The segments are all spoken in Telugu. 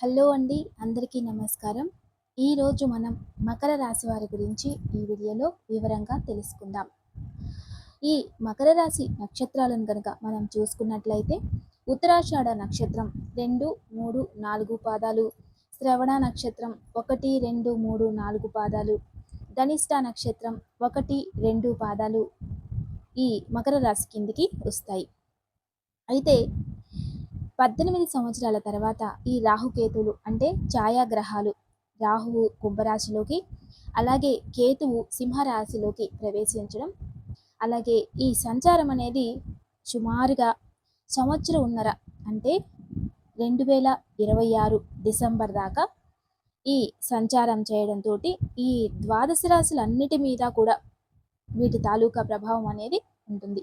హలో అండి అందరికీ నమస్కారం. ఈరోజు మనం మకర రాశి వారి గురించి ఈ వీడియోలో వివరంగా తెలుసుకుందాం. ఈ మకర రాశి నక్షత్రాలను కనుక మనం చూసుకున్నట్లయితే ఉత్తరాషాఢ నక్షత్రం రెండు మూడు నాలుగు పాదాలు శ్రవణ నక్షత్రం ఒకటి రెండు మూడు నాలుగు పాదాలు ధనిష్ట నక్షత్రం ఒకటి రెండు పాదాలు ఈ మకర రాశి కిందికి వస్తాయి. అయితే పద్దెనిమిది సంవత్సరాల తర్వాత ఈ రాహుకేతువులు అంటే ఛాయాగ్రహాలు రాహువు కుంభరాశిలోకి అలాగే కేతువు సింహరాశిలోకి ప్రవేశించడం అలాగే ఈ సంచారం అనేది సుమారుగా సంవత్సరం ఉన్నర అంటే రెండు వేల ఇరవై ఆరు డిసెంబర్ దాకా ఈ సంచారం చేయడంతో ఈ ద్వాదశ రాశులన్నిటి మీద కూడా వీటి తాలూకా ప్రభావం అనేది ఉంటుంది.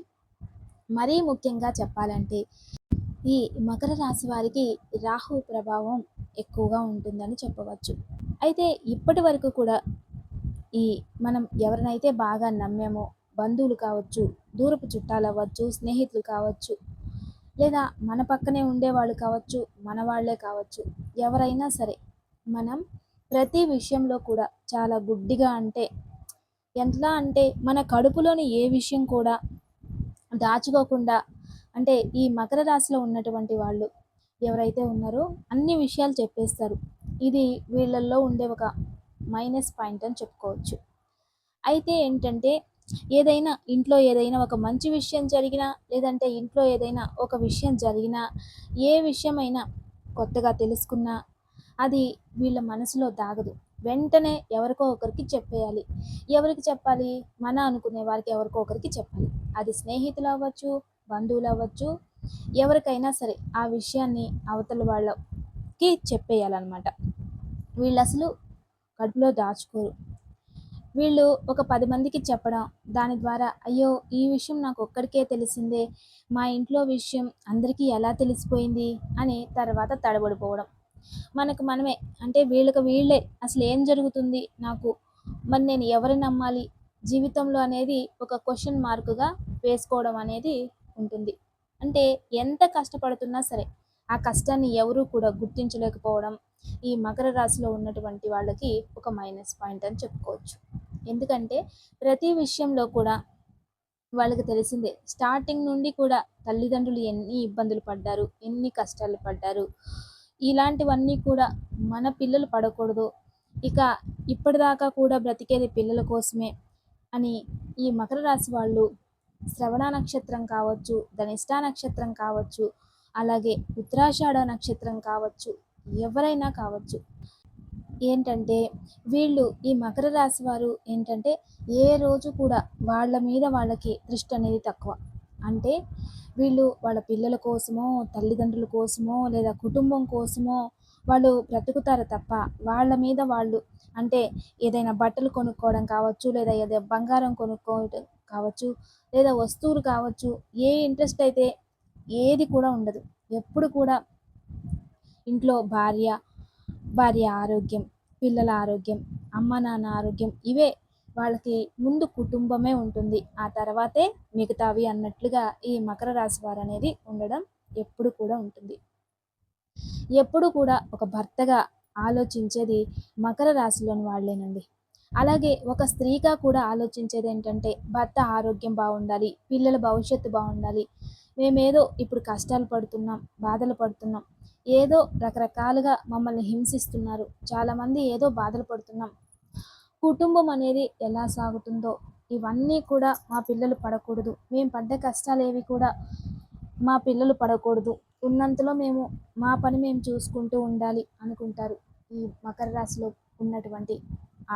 మరీ ముఖ్యంగా చెప్పాలంటే ఈ మకర రాశి వారికి రాహు ప్రభావం ఎక్కువగా ఉంటుందని చెప్పవచ్చు. అయితే ఇప్పటి వరకు కూడా ఈ మనం ఎవరినైతే బాగా నమ్మేమో బంధువులు కావచ్చు దూరపు చుట్టాలు అవ్వచ్చు స్నేహితులు కావచ్చు లేదా మన పక్కనే ఉండేవాళ్ళు కావచ్చు మన వాళ్ళే కావచ్చు ఎవరైనా సరే మనం ప్రతి విషయంలో కూడా చాలా గుడ్డిగా అంటే ఎంతలా అంటే మన కడుపులోని ఏ విషయం కూడా దాచుకోకుండా అంటే ఈ మకర రాశిలో ఉన్నటువంటి వాళ్ళు ఎవరైతే ఉన్నారో అన్ని విషయాలు చెప్పేస్తారు. ఇది వీళ్ళల్లో ఉండే ఒక మైనస్ పాయింట్ అని చెప్పుకోవచ్చు. అయితే ఏంటంటే ఏదైనా ఇంట్లో ఏదైనా ఒక మంచి విషయం జరిగినా లేదంటే ఇంట్లో ఏదైనా ఒక విషయం జరిగినా ఏ విషయమైనా కొత్తగా తెలుసుకున్నా అది వీళ్ళ మనసులో దాగదు. వెంటనే ఎవరికో ఒకరికి చెప్పేయాలి. ఎవరికి చెప్పాలి? మన అనుకునే వారికి ఎవరికో ఒకరికి చెప్పాలి. అది స్నేహితులు అవ్వచ్చు బంధువులు అవ్వచ్చు ఎవరికైనా సరే ఆ విషయాన్ని అవతల వాళ్ళకి చెప్పేయాలన్నమాట. వీళ్ళు అసలు కడుపులో దాచుకోరు. వీళ్ళు ఒక పది మందికి చెప్పడం దాని ద్వారా అయ్యో ఈ విషయం నాకు ఒక్కడికే తెలిసిందే మా ఇంట్లో విషయం అందరికీ ఎలా తెలిసిపోయింది అని తర్వాత తడబడిపోవడం. మనకు మనమే. అంటే వీళ్ళకి వీళ్ళే. అసలు ఏం జరుగుతుంది నాకు? మరి నేను ఎవరి నమ్మాలి? జీవితంలో అనేది ఒక క్వశ్చన్ మార్కుగా వేసుకోవడం అనేది ఉంటుంది. అంటే ఎంత కష్టపడుతున్నా సరే ఆ కష్టాన్ని ఎవరూ కూడా గుర్తించలేకపోవడం ఈ మకర రాశిలో ఉన్నటువంటి వాళ్ళకి ఒక మైనస్ పాయింట్ అని చెప్పుకోవచ్చు. ఎందుకంటే ప్రతి విషయంలో కూడా వాళ్ళకి తెలిసిందే. స్టార్టింగ్ నుండి కూడా తల్లిదండ్రులు ఎన్ని ఇబ్బందులు పడ్డారు ఎన్ని కష్టాలు పడ్డారు ఇలాంటివన్నీ కూడా మన పిల్లలు పడకూడదు. ఇక ఇప్పటిదాకా కూడా బ్రతికేది పిల్లల కోసమే అని ఈ మకర రాశి వాళ్ళు శ్రవణ నక్షత్రం కావచ్చు ధనిష్ట నక్షత్రం కావచ్చు అలాగే ఉత్తరాషాఢ నక్షత్రం కావచ్చు ఎవరైనా కావచ్చు. ఏంటంటే వీళ్ళు ఈ మకర రాశి వారు ఏంటంటే ఏ రోజు కూడా వాళ్ళ మీద వాళ్ళకి దృష్టి అనేది తక్కువ. అంటే వీళ్ళు వాళ్ళ పిల్లల కోసమో తల్లిదండ్రుల కోసమో లేదా కుటుంబం కోసమో వాళ్ళు బ్రతుకుతారు తప్ప వాళ్ళ మీద వాళ్ళు అంటే ఏదైనా బట్టలు కొనుక్కోవడం కావచ్చు లేదా ఏదైనా బంగారం కొనుక్కోవడం కావచ్చు లేదా వస్తువులు కావచ్చు ఏ ఇంట్రెస్ట్ అయితే ఏది కూడా ఉండదు. ఎప్పుడు కూడా ఇంట్లో భార్య భార్య ఆరోగ్యం పిల్లల ఆరోగ్యం అమ్మ నాన్న ఆరోగ్యం ఇవే వాళ్ళకి ముందు కుటుంబమే ఉంటుంది. ఆ తర్వాతే మిగతావి అన్నట్లుగా ఈ మకర రాశి వారు అనేది ఉండడం ఎప్పుడు కూడా ఉంటుంది. ఎప్పుడు కూడా ఒక భర్తగా ఆలోచించేది మకర రాశిలోని వాళ్ళేనండి. అలాగే ఒక స్త్రీగా కూడా ఆలోచించేది ఏంటంటే భర్త ఆరోగ్యం బాగుండాలి పిల్లల భవిష్యత్తు బాగుండాలి మేమేదో ఇప్పుడు కష్టాలు పడుతున్నాం బాధలు పడుతున్నాం ఏదో రకరకాలుగా మమ్మల్ని హింసిస్తున్నారు చాలామంది ఏదో బాధలు పడుతున్నాం కుటుంబం అనేది ఎలా సాగుతుందో ఇవన్నీ కూడా మా పిల్లలు పడకూడదు. మేము పడ్డ కష్టాలు ఏవి కూడా మా పిల్లలు పడకూడదు. ఉన్నంతలో మేము మా పని మేము చూసుకుంటూ ఉండాలి అనుకుంటారు. ఈ మకర రాశిలో ఉన్నటువంటి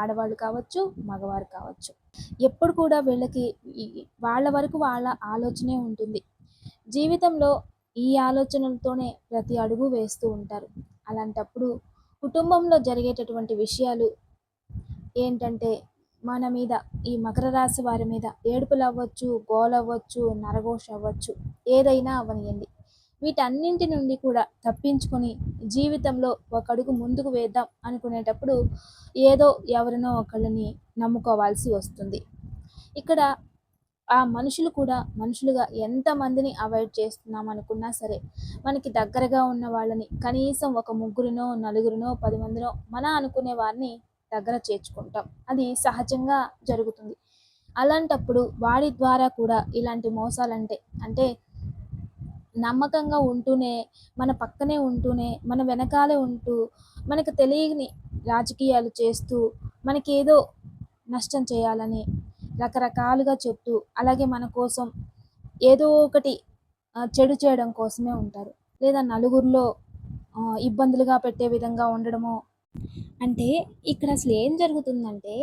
ఆడవాళ్ళు కావచ్చు మగవారు కావచ్చు. ఎప్పుడు కూడా వీళ్ళకి వాళ్ళ వరకు వాళ్ళ ఆలోచనే ఉంటుంది. జీవితంలో ఈ ఆలోచనలతోనే ప్రతి అడుగు వేస్తూ ఉంటారు. అలాంటప్పుడు కుటుంబంలో జరిగేటటువంటి విషయాలు ఏంటంటే మన మీద ఈ మకర రాశి వారి మీద ఏడుపులు అవ్వచ్చు గోలు అవ్వచ్చు నరఘోష అవ్వచ్చు ఏదైనా అవనియండి. వీటన్నింటి నుండి కూడా తప్పించుకొని జీవితంలో ఒక అడుగు ముందుకు వేద్దాం అనుకునేటప్పుడు ఏదో ఎవరినో ఒకళ్ళని నమ్ముకోవాల్సి వస్తుంది. ఇక్కడ ఆ మనుషులు కూడా మనుషులుగా ఎంతమందిని అవాయిడ్ చేస్తున్నాం అనుకున్నా సరే మనకి దగ్గరగా ఉన్న వాళ్ళని కనీసం ఒక ముగ్గురినో నలుగురినో పది మందినో మన అనుకునే వారిని దగ్గర చేర్చుకుంటాం. అది సహజంగా జరుగుతుంది. అలాంటప్పుడు వాడి ద్వారా కూడా ఇలాంటి మోసాలంటే అంటే నమ్మకంగా ఉంటూనే మన పక్కనే ఉంటూనే మన వెనకాలే ఉంటూ మనకు తెలియని రాజకీయాలు చేస్తూ మనకేదో నష్టం చేయాలని రకరకాలుగా చెప్తూ అలాగే మన కోసం ఏదో ఒకటి చెడు చేయడం కోసమే ఉంటారు. లేదా నలుగురిలో ఇబ్బందులుగా పెట్టే విధంగా ఉండడము అంటే ఇక్కడ అసలు ఏం జరుగుతుందంటే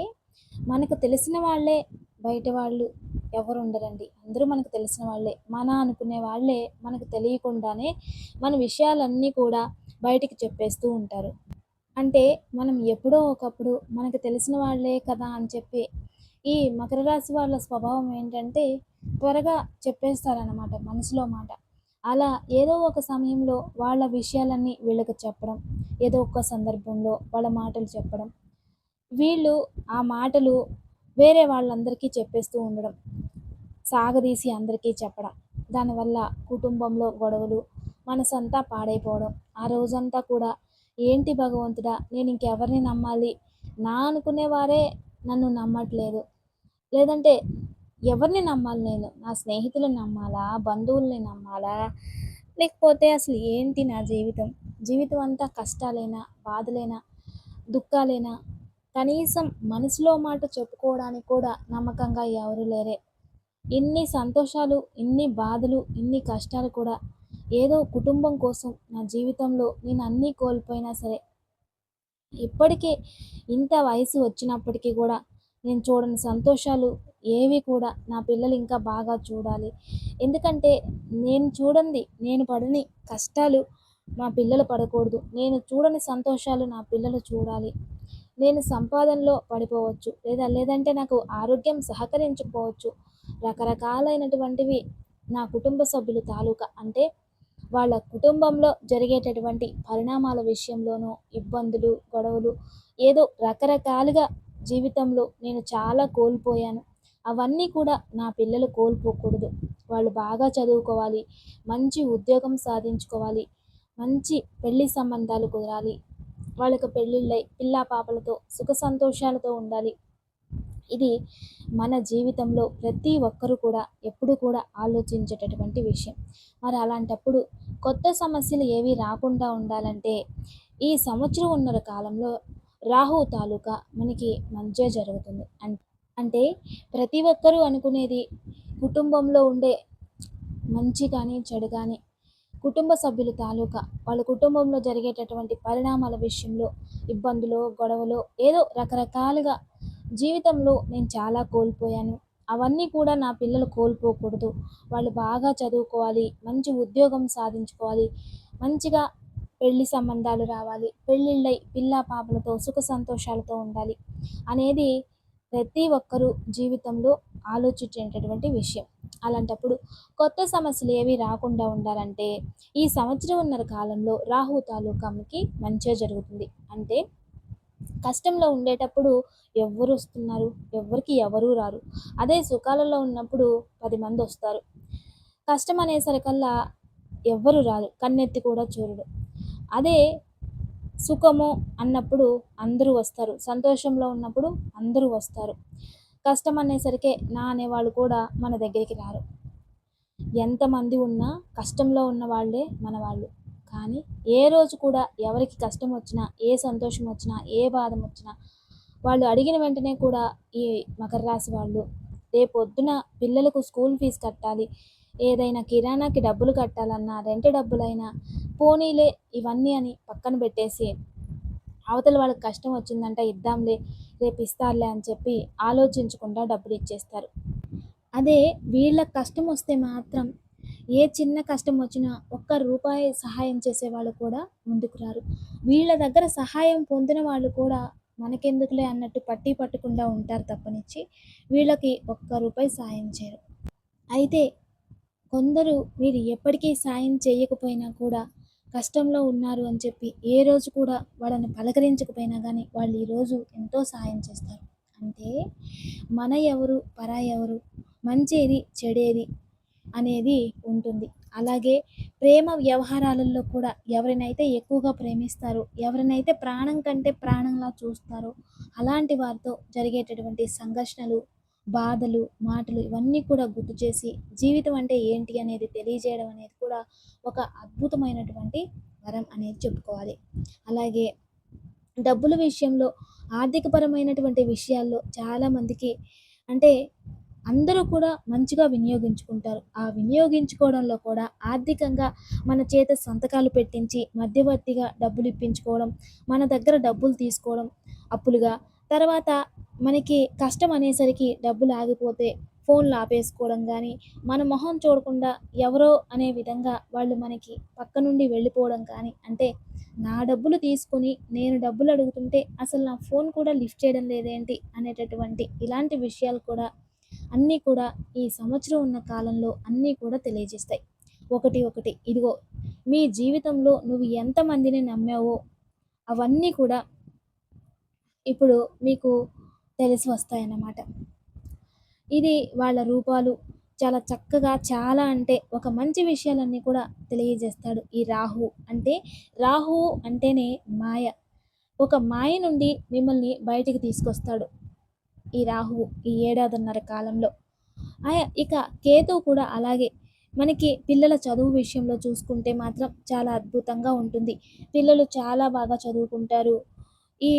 మనకు తెలిసిన వాళ్ళే బయట వాళ్ళు ఎవరు ఉండరండి. అందరూ మనకు తెలిసిన వాళ్ళే. మన అనుకునే వాళ్ళే మనకు తెలియకుండానే మన విషయాలన్నీ కూడా బయటికి చెప్పేస్తూ ఉంటారు. అంటే మనం ఎప్పుడో ఒకప్పుడు మనకు తెలిసిన వాళ్ళే కదా అని చెప్పి ఈ మకర రాశి వాళ్ళ స్వభావం ఏంటంటే త్వరగా చెప్పేస్తారన్నమాట మనసులో మాట. అలా ఏదో ఒక సమయంలో వాళ్ళ విషయాలన్నీ వీళ్ళకి చెప్పడం ఏదో ఒక సందర్భంలో వాళ్ళ మాటలు చెప్పడం. వీళ్ళు ఆ మాటలు వేరే వాళ్ళందరికీ చెప్పేస్తూ ఉండడం సాగదీసి అందరికీ చెప్పడం. దానివల్ల కుటుంబంలో గొడవలు మనసంతా పాడైపోవడం. ఆ రోజంతా కూడా ఏంటి భగవంతుడా నేను ఇంకెవరిని నమ్మాలి? నా అనుకునేవారే నన్ను నమ్మట్లేదు. లేదంటే ఎవరిని నమ్మాలి నేను? నా స్నేహితులను నమ్మాలా? బంధువుల్ని నమ్మాలా? లేకపోతే అసలు ఏంటి నా జీవితం? జీవితం అంతా కష్టాలేనా బాధలేనా దుఃఖాలేనా కనీసం మనసులో మాట చెప్పుకోవడానికి కూడా నమ్మకంగా ఎవరు లేరే. ఇన్ని సంతోషాలు ఇన్ని బాధలు ఇన్ని కష్టాలు కూడా ఏదో కుటుంబం కోసం నా జీవితంలో నేను అన్నీ కోల్పోయినా సరే ఇప్పటికే ఇంత వయసు వచ్చినప్పటికీ కూడా నేను చూడని సంతోషాలు ఏవి కూడా నా పిల్లలు ఇంకా బాగా చూడాలి. ఎందుకంటే నేను చూడండి నేను పడని కష్టాలు మా పిల్లలు పడకూడదు. నేను చూడని సంతోషాలు నా పిల్లలు చూడాలి. నేను సంపాదనలో పడిపోవచ్చు లేదా లేదంటే నాకు ఆరోగ్యం సహకరించకపోవచ్చు. రకరకాలైనటువంటివి నా కుటుంబ సభ్యులు తాలూకా అంటే వాళ్ళ కుటుంబంలో జరిగేటటువంటి పరిణామాల విషయంలోనూ ఇబ్బందులు గొడవలు ఏదో రకరకాలుగా జీవితంలో నేను చాలా కోల్పోయాను. అవన్నీ కూడా నా పిల్లలు కోల్పోకూడదు. వాళ్ళు బాగా చదువుకోవాలి మంచి ఉద్యోగం సాధించుకోవాలి మంచి పెళ్ళి సంబంధాలు కుదరాలి వాళ్ళకి పెళ్ళిళ్ళై పిల్లా పాపలతో సుఖ సంతోషాలతో ఉండాలి. ఇది మన జీవితంలో ప్రతి ఒక్కరూ కూడా ఎప్పుడు కూడా ఆలోచించేటటువంటి విషయం. మరి అలాంటప్పుడు కొత్త సమస్యలు ఏవి రాకుండా ఉండాలంటే ఈ సంవత్సరం ఉన్నర కాలంలో రాహు తాలూకా మనకి మంచిగా జరుగుతుంది. అంటే ప్రతి ఒక్కరూ అనుకునేది కుటుంబంలో ఉండే మంచి కానీ చెడు కానీ కుటుంబ సభ్యుల తాలూకా వాళ్ళ కుటుంబంలో జరిగేటటువంటి పరిణామాల విషయంలో ఇబ్బందులు గొడవలు ఏదో రకరకాలుగా జీవితంలో నేను చాలా కోల్పోయాను. అవన్నీ కూడా నా పిల్లలు కోల్పోకూడదు. వాళ్ళు బాగా చదువుకోవాలి మంచి ఉద్యోగం సాధించుకోవాలి మంచిగా పెళ్ళి సంబంధాలు రావాలి. పెళ్ళిళ్ళై పిల్ల పాపలతో సుఖ సంతోషాలతో ఉండాలి అనేది ప్రతి ఒక్కరూ జీవితంలో ఆలోచించేటటువంటి విషయం. అలాంటప్పుడు కొత్త సమస్యలు ఏవి రాకుండా ఉండాలంటే ఈ సంవత్సరంన్నర కాలంలో రాహు తాలూకాకి మంచిగా జరుగుతుంది. అంటే కష్టంలో ఉండేటప్పుడు ఎవ్వరు వస్తున్నారు ఎవ్వరికి ఎవరూ రారు. అదే సుఖాలలో ఉన్నప్పుడు పది మంది వస్తారు. కష్టం అనేసరికల్లా ఎవ్వరు రారు కన్నెత్తి కూడా చూడడు అదే సుఖము అన్నప్పుడు అందరూ వస్తారు. సంతోషంలో ఉన్నప్పుడు అందరూ వస్తారు. కష్టం అనేసరికి నా అనేవాళ్ళు కూడా మన దగ్గరికి రారు. ఎంతమంది ఉన్నా కష్టంలో ఉన్న వాళ్ళే మన వాళ్ళు కానీ ఏ రోజు కూడా ఎవరికి కష్టం వచ్చినా ఏ సంతోషం వచ్చినా ఏ బాధ వచ్చినా వాళ్ళు అడిగిన వెంటనే కూడా ఈ మకర రాశి వాళ్ళు రేపొద్దున పిల్లలకు స్కూల్ ఫీజు కట్టాలి. ఏదైనా కిరాణాకి డబ్బులు కట్టాలన్నా రెంట్ డబ్బులైనా పోనీలే ఇవన్నీ అని పక్కన పెట్టేసి అవతల వాళ్ళకి కష్టం వచ్చిందంట ఇద్దాంలే రేపు ఇస్తారులే అని చెప్పి ఆలోచించకుండా డబ్బులు ఇచ్చేస్తారు. అదే వీళ్ళకి కష్టం వస్తే మాత్రం ఏ చిన్న కష్టం వచ్చినా ఒక్క రూపాయి సహాయం చేసేవాళ్ళు కూడా ముందుకు రారు. వీళ్ళ దగ్గర సహాయం పొందిన వాళ్ళు కూడా మనకెందుకులే అన్నట్టు పట్టి పట్టకుండా ఉంటారు తప్పనిచ్చి వీళ్ళకి ఒక్క రూపాయి సహాయం చేయరు. అయితే కొందరు వీరు ఎప్పటికీ సాయం చేయకపోయినా కూడా కష్టంలో ఉన్నారు అని చెప్పి ఏ రోజు కూడా వాళ్ళని పలకరించకపోయినా కానీ వాళ్ళు ఈరోజు ఎంతో సహాయం చేస్తారు. అంటే మన ఎవరు పరాయి ఎవరు మంచేది చెడేది అనేది ఉంటుంది. అలాగే ప్రేమ వ్యవహారాలలో కూడా ఎవరినైతే ఎక్కువగా ప్రేమిస్తారో ఎవరినైతే ప్రాణం కంటే ప్రాణంలా చూస్తారో అలాంటి వారితో జరిగేటటువంటి సంఘర్షణలు బాధలు మాటలు ఇవన్నీ కూడా గుర్తు చేసి జీవితం అంటే ఏంటి అనేది తెలియజేయడం అనేది కూడా ఒక అద్భుతమైనటువంటి వరం అనేది చెప్పుకోవాలి. అలాగే డబ్బుల విషయంలో ఆర్థికపరమైనటువంటి విషయాల్లో చాలామందికి అంటే అందరూ కూడా మంచిగా వినియోగించుకుంటారు. ఆ వినియోగించుకోవడంలో కూడా ఆర్థికంగా మన చేత సంతకాలు పెట్టించి మధ్యవర్తిగా డబ్బులు ఇప్పించుకోవడం మన దగ్గర డబ్బులు తీసుకోవడం అప్పులుగా తర్వాత మనకి కష్టం అనేసరికి డబ్బులు ఆగిపోతే ఫోన్లు ఆపేసుకోవడం కానీ మన మొహం చూడకుండా ఎవరో అనే విధంగా వాళ్ళు మనకి పక్క నుండి వెళ్ళిపోవడం కానీ అంటే నా డబ్బులు తీసుకొని నేను డబ్బులు అడుగుతుంటే అసలు నా ఫోన్ కూడా లిఫ్ట్ చేయడం లేదేంటి అనేటటువంటి ఇలాంటి విషయాలు కూడా అన్నీ కూడా ఈ సంవత్సరం ఉన్న కాలంలో అన్నీ కూడా తెలియజేస్తాయి. ఒకటి ఒకటి. ఇదిగో మీ జీవితంలో నువ్వు ఎంతమందిని నమ్మావో అవన్నీ కూడా ఇప్పుడు మీకు తెలిసి వస్తాయన్నమాట. ఇది వాళ్ళ రూపాలు. చాలా చక్కగా చాలా అంటే ఒక మంచి విషయాలన్నీ కూడా తెలియజేస్తాడు ఈ రాహు. అంటే రాహు అంటేనే మాయ. ఒక మాయ నుండి మిమ్మల్ని బయటికి తీసుకొస్తాడు ఈ రాహువు ఈ ఏడాదిన్నర కాలంలో. ఆయా ఇక కేతు కూడా అలాగే. మనకి పిల్లల చదువు విషయంలో చూసుకుంటే మాత్రం చాలా అద్భుతంగా ఉంటుంది. పిల్లలు చాలా బాగా చదువుకుంటారు. ఈ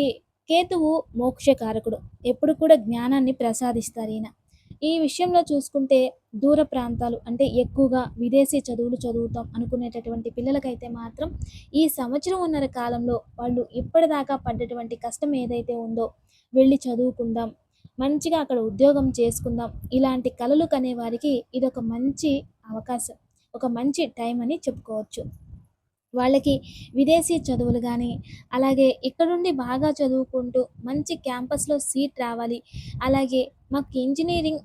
కేతువు మోక్షకారకుడు. ఎప్పుడు కూడా జ్ఞానాన్ని ప్రసాదిస్తారు ఈయన. ఈ విషయంలో చూసుకుంటే దూర ప్రాంతాలు అంటే ఎక్కువగా విదేశీ చదువులు చదువుతాం అనుకునేటటువంటి పిల్లలకైతే మాత్రం ఈ సంవత్సరం ఉన్నర కాలంలో వాళ్ళు ఇప్పటిదాకా పడ్డటువంటి కష్టం ఏదైతే ఉందో వెళ్ళి చదువుకుందాం మంచిగా అక్కడ ఉద్యోగం చేసుకుందాం ఇలాంటి కలలు కనే వారికి ఇది ఒక మంచి అవకాశం ఒక మంచి టైం అని చెప్పుకోవచ్చు. వాళ్ళకి విదేశీ చదువులు కానీ అలాగే ఇక్కడుండి బాగా చదువుకుంటూ మంచి క్యాంపస్లో సీట్ రావాలి. అలాగే మాకు ఇంజనీరింగ్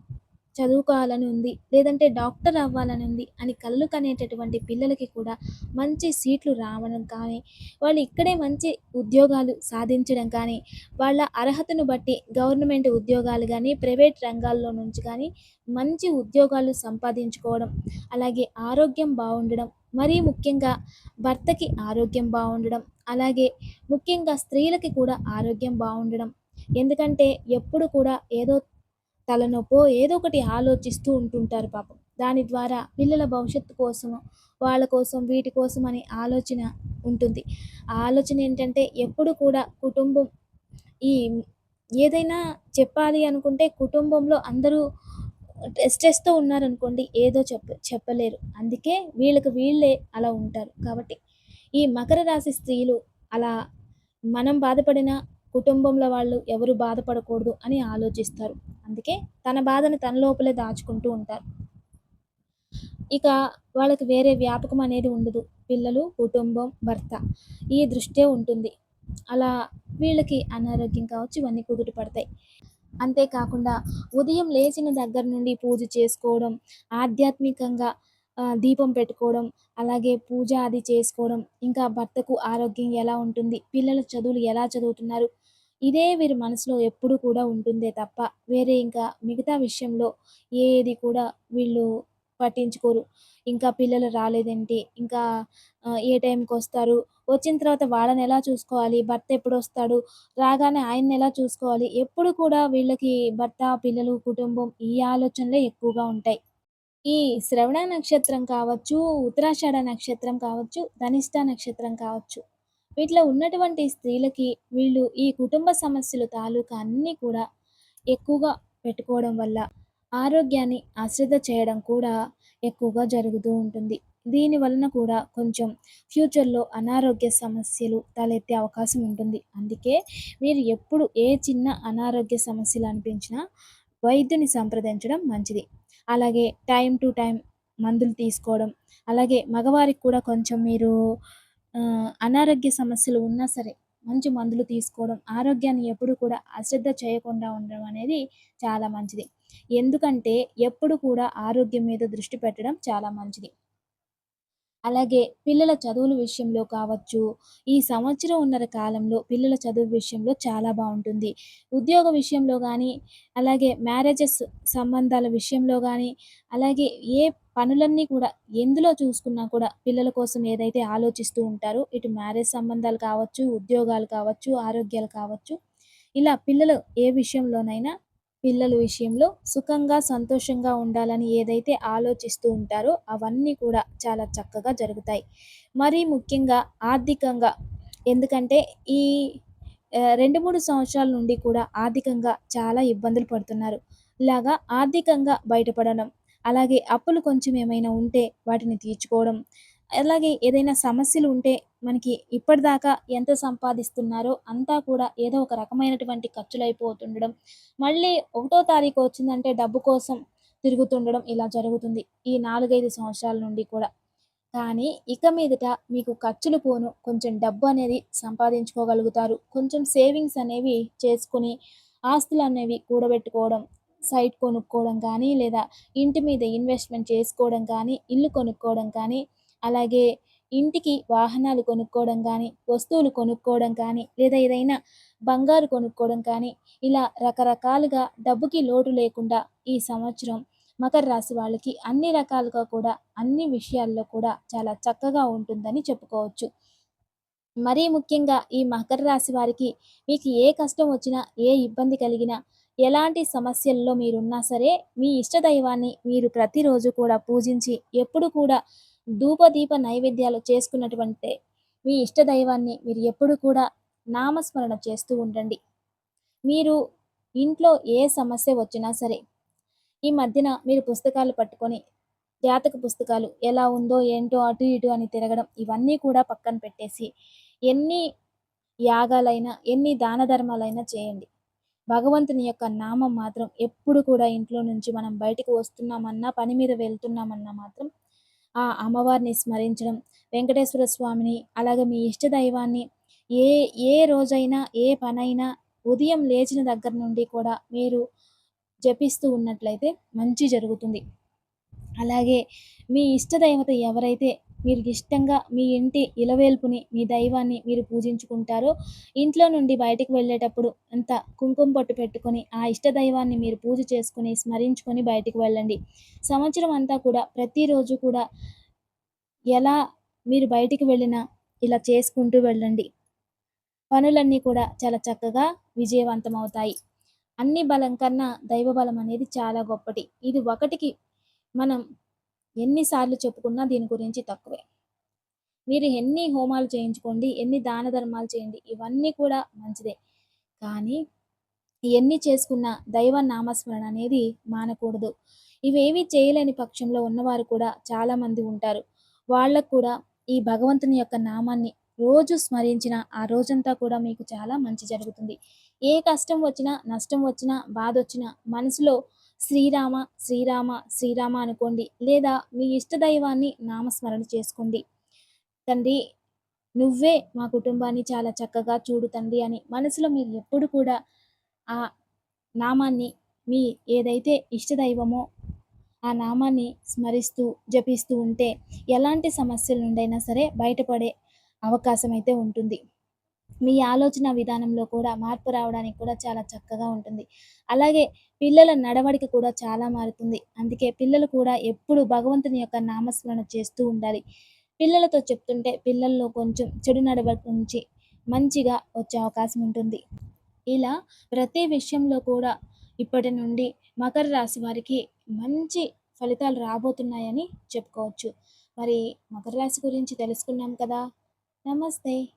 చదువుకోవాలని ఉంది లేదంటే డాక్టర్ అవ్వాలని ఉంది అని కళ్ళు కనేటటువంటి పిల్లలకి కూడా మంచి సీట్లు రావడం కానీ వాళ్ళు ఇక్కడే మంచి ఉద్యోగాలు సాధించడం కానీ వాళ్ళ అర్హతను బట్టి గవర్నమెంట్ ఉద్యోగాలు కానీ ప్రైవేట్ రంగాల్లో నుంచి కానీ మంచి ఉద్యోగాలు సంపాదించుకోవడం అలాగే ఆరోగ్యం బాగుండడం మరీ ముఖ్యంగా భర్తకి ఆరోగ్యం బాగుండడం అలాగే ముఖ్యంగా స్త్రీలకి కూడా ఆరోగ్యం బాగుండడం ఎందుకంటే ఎప్పుడు కూడా ఏదో తలనొప్పో ఏదో ఒకటి ఆలోచిస్తూ ఉంటుంటారు పాపం. దాని ద్వారా పిల్లల భవిష్యత్తు కోసం వాళ్ళ కోసం వీటి కోసం అని ఆలోచన ఉంటుంది. ఆ ఆలోచన ఏంటంటే ఎప్పుడు కూడా కుటుంబం ఈ ఏదైనా చెప్పాలి అనుకుంటే కుటుంబంలో అందరూ స్ట్రెస్తో ఉన్నారనుకోండి ఏదో చెప్ప చెప్పలేరు. అందుకే వీళ్ళకి వీళ్ళే అలా ఉంటారు. కాబట్టి ఈ మకర రాశి స్త్రీలు అలా మనం బాధపడిన కుటుంబంలో వాళ్ళు ఎవరు బాధపడకూడదు అని ఆలోచిస్తారు. అందుకే తన బాధని తన లోపలే దాచుకుంటూ ఉంటారు. ఇక వాళ్ళకి వేరే వ్యాపకం అనేది ఉండదు. పిల్లలు కుటుంబం భర్త ఈ దృష్టే ఉంటుంది. అలా వీళ్ళకి అనారోగ్యం కావచ్చు ఇవన్నీ కుదుట పడతాయి. అంతేకాకుండా ఉదయం లేచిన దగ్గర నుండి పూజ చేసుకోవడం ఆధ్యాత్మికంగా దీపం పెట్టుకోవడం అలాగే పూజ అది చేసుకోవడం ఇంకా భర్తకు ఆరోగ్యం ఎలా ఉంటుంది పిల్లల చదువులు ఎలా చదువుతున్నారు ఇదే వీరి మనసులో ఎప్పుడు కూడా ఉంటుందే తప్ప వేరే ఇంకా మిగతా విషయంలో ఏది కూడా వీళ్ళు పట్టించుకోరు. ఇంకా పిల్లలు రాలేదేంటి ఇంకా ఏ టైంకి వస్తారు? వచ్చిన తర్వాత వాళ్ళని ఎలా చూసుకోవాలి? భర్త ఎప్పుడు వస్తాడు రాగానే ఆయన్ని ఎలా చూసుకోవాలి? ఎప్పుడు కూడా వీళ్ళకి భర్త పిల్లలు కుటుంబం ఈ ఆలోచనలే ఎక్కువగా ఉంటాయి. ఈ శ్రవణ నక్షత్రం కావచ్చు ఉత్తరాషాఢ నక్షత్రం కావచ్చు ధనిష్ట నక్షత్రం కావచ్చు వీటిలో ఉన్నటువంటి స్త్రీలకి వీళ్ళు ఈ కుటుంబ సమస్యలు తాలూకా అన్నీ కూడా ఎక్కువగా పెట్టుకోవడం వల్ల ఆరోగ్యాన్ని అశ్రద్ధ చేయడం కూడా ఎక్కువగా జరుగుతూ ఉంటుంది. దీని వలన కూడా కొంచెం ఫ్యూచర్లో అనారోగ్య సమస్యలు తలెత్తే అవకాశం ఉంటుంది. అందుకే మీరు ఎప్పుడు ఏ చిన్న అనారోగ్య సమస్యలు అనిపించినా వైద్యుని సంప్రదించడం మంచిది. అలాగే టైం టు టైం మందులు తీసుకోవడం అలాగే మగవారికి కూడా కొంచెం మీరు అనారోగ్య సమస్యలు ఉన్నా సరే మంచి మందులు తీసుకోవడం ఆరోగ్యాన్ని ఎప్పుడు కూడా అశ్రద్ధ చేయకుండా ఉండడం అనేది చాలా మంచిది. ఎందుకంటే ఎప్పుడు కూడా ఆరోగ్యం మీద దృష్టి పెట్టడం చాలా మంచిది. అలాగే పిల్లల చదువుల విషయంలో కావచ్చు, ఈ సంవత్సరం ఉన్నర కాలంలో పిల్లల చదువు విషయంలో చాలా బాగుంటుంది. ఉద్యోగ విషయంలో కానీ అలాగే మ్యారేజెస్ సంబంధాల విషయంలో కానీ అలాగే ఏ పనులన్నీ కూడా ఎందులో చూసుకున్నా కూడా పిల్లల కోసం ఏదైతే ఆలోచిస్తూ ఉంటారో, ఇటు మ్యారేజ్ సంబంధాలు కావచ్చు, ఉద్యోగాలు కావచ్చు, ఆరోగ్యాలు కావచ్చు, ఇలా పిల్లలు ఏ విషయంలోనైనా పిల్లల విషయంలో సుఖంగా, సంతోషంగా ఉండాలని ఏదైతే ఆలోచిస్తూ ఉంటారో అవన్నీ కూడా చాలా చక్కగా జరుగుతాయి. మరీ ముఖ్యంగా ఆర్థికంగా ఎందుకంటే ఈ రెండు మూడు సంవత్సరాల నుండి కూడా ఆర్థికంగా చాలా ఇబ్బందులు పడుతున్నారు. ఇలాగా ఆర్థికంగా బయటపడడం, అలాగే అప్పులు కొంచెం ఏమైనా ఉంటే వాటిని తీర్చుకోవడం, అలాగే ఏదైనా సమస్యలు ఉంటే మనకి ఇప్పటిదాకా ఎంత సంపాదిస్తున్నారో అంతా కూడా ఏదో ఒక రకమైనటువంటి ఖర్చులు అయిపోతుండడం మళ్ళీ ఒకటో తారీఖు వచ్చిందంటే డబ్బు కోసం తిరుగుతుండడం ఇలా జరుగుతుంది. ఈ 4, 5 సంవత్సరాల నుండి కూడా. కానీ ఇక మీదట మీకు ఖర్చులు పోను కొంచెం డబ్బు అనేది సంపాదించుకోగలుగుతారు. కొంచెం సేవింగ్స్ అనేవి చేసుకొని ఆస్తులనేవి కూడబెట్టుకోవడం, సైట్ కొనుక్కోవడం కానీ, లేదా ఇంటి మీద ఇన్వెస్ట్‌మెంట్ చేసుకోవడం కానీ, ఇల్లు కొనుక్కోవడం కానీ, అలాగే ఇంటికి వాహనాలు కొనుక్కోవడం కానీ వస్తువులు కొనుక్కోవడం కానీ, లేదా ఏదైనా బంగారు కొనుక్కోవడం కానీ, ఇలా రకరకాలుగా డబ్బుకి లోటు లేకుండా ఈ సంవత్సరం మకర రాశి వాళ్ళకి అన్ని రకాలుగా కూడా, అన్ని విషయాల్లో కూడా చాలా చక్కగా ఉంటుందని చెప్పుకోవచ్చు. మరీ ముఖ్యంగా ఈ మకర రాశి వారికి మీకు ఏ కష్టం వచ్చినా, ఏ ఇబ్బంది కలిగినా, ఎలాంటి సమస్యల్లో మీరున్నా సరే, మీ ఇష్టదైవాన్ని మీరు ప్రతిరోజు కూడా పూజించి, ఎప్పుడు కూడా ధూపదీప నైవేద్యాలు చేసుకున్నటువంటి మీ ఇష్టదైవాన్ని మీరు ఎప్పుడు కూడా నామస్మరణ చేస్తూ ఉండండి. మీరు ఇంట్లో ఏ సమస్య వచ్చినా సరే, ఈ మధ్యన మీరు పుస్తకాలు పట్టుకొని, జాతక పుస్తకాలు ఎలా ఉందో ఏంటో అటు ఇటు అని తిరగడం, ఇవన్నీ కూడా పక్కన పెట్టేసి, ఎన్ని యాగాలైనా, ఎన్ని దాన ధర్మాలైనా చేయండి. భగవంతుని యొక్క నామం మాత్రం ఎప్పుడు కూడా ఇంట్లో నుంచి మనం బయటకు వస్తున్నామన్నా, పని మీద వెళ్తున్నామన్నా మాత్రం ఆ అమ్మవారిని స్మరించడం, వెంకటేశ్వర స్వామిని, అలాగే మీ ఇష్ట దైవాన్ని ఏ ఏ రోజైనా, ఏ పనైనా ఉదయం లేచిన దగ్గర నుండి కూడా మీరు జపిస్తూ ఉన్నట్లయితే మంచి జరుగుతుంది. అలాగే మీ ఇష్ట దైవత ఎవరైతే మీరు ఇష్టంగా మీ ఇంటి ఇలవేల్పుని, మీ దైవాన్ని మీరు పూజించుకుంటారో, ఇంట్లో నుండి బయటికి వెళ్ళేటప్పుడు అంత కుంకుమ పట్టు పెట్టుకొని, ఆ ఇష్ట దైవాన్ని మీరు పూజ చేసుకొని, స్మరించుకొని బయటికి వెళ్ళండి. సంవత్సరం అంతా కూడా ప్రతిరోజు కూడా ఎలా మీరు బయటికి వెళ్ళినా ఇలా చేసుకుంటూ వెళ్ళండి. పనులన్నీ కూడా చాలా చక్కగా విజయవంతం అవుతాయి అన్ని బలం కన్నా దైవ బలం అనేది చాలా గొప్పటి. ఇది ఒకటికి మనం ఎన్నిసార్లు చెప్పుకున్నా దీని గురించి తక్కువే. మీరు ఎన్ని హోమాలు చేయించుకోండి, ఎన్ని దాన ధర్మాలు చేయండి, ఇవన్నీ కూడా మంచిదే. కానీ ఎన్ని చేసుకున్నా దైవ నామస్మరణ అనేది మానకూడదు. ఇవేవి చేయలేని పక్షంలో ఉన్నవారు కూడా చాలామంది ఉంటారు. వాళ్ళకు కూడా ఈ భగవంతుని యొక్క నామాన్ని రోజు స్మరించిన ఆ రోజంతా కూడా మీకు చాలా మంచి జరుగుతుంది. ఏ కష్టం వచ్చినా, నష్టం వచ్చినా, బాధ వచ్చినా మనసులో శ్రీరామ, శ్రీరామ, శ్రీరామ అనుకోండి. లేదా మీ ఇష్టదైవాన్ని నామస్మరణ చేసుకోండి. తండ్రి నువ్వే మా కుటుంబాన్ని చాలా చక్కగా చూడు తండ్రి అని మనసులో మీరు ఎప్పుడు కూడా ఆ నామాన్ని మీ ఏదైతే ఇష్టదైవమో ఆ నామాన్ని స్మరిస్తూ, జపిస్తూ ఉంటే ఎలాంటి సమస్యల నుండైనా సరే బయటపడే అవకాశం అయితే ఉంటుంది. మీ ఆలోచన విధానంలో కూడా మార్పు రావడానికి కూడా చాలా చక్కగా ఉంటుంది. అలాగే పిల్లల నడవడిక కూడా చాలా మారుతుంది. అందుకే పిల్లలు కూడా ఎప్పుడు భగవంతుని యొక్క నామస్మరణ చేస్తూ ఉండాలి. పిల్లలతో చెప్తుంటే పిల్లల్లో కొంచెం చెడు నడవడిక నుంచి మంచిగా వచ్చే అవకాశం ఉంటుంది. ఇలా ప్రతి విషయంలో కూడా ఇప్పటి నుండి మకర రాశి వారికి మంచి ఫలితాలు రాబోతున్నాయని చెప్పుకోవచ్చు. మరి మకర రాశి గురించి తెలుసుకున్నాం కదా! నమస్తే.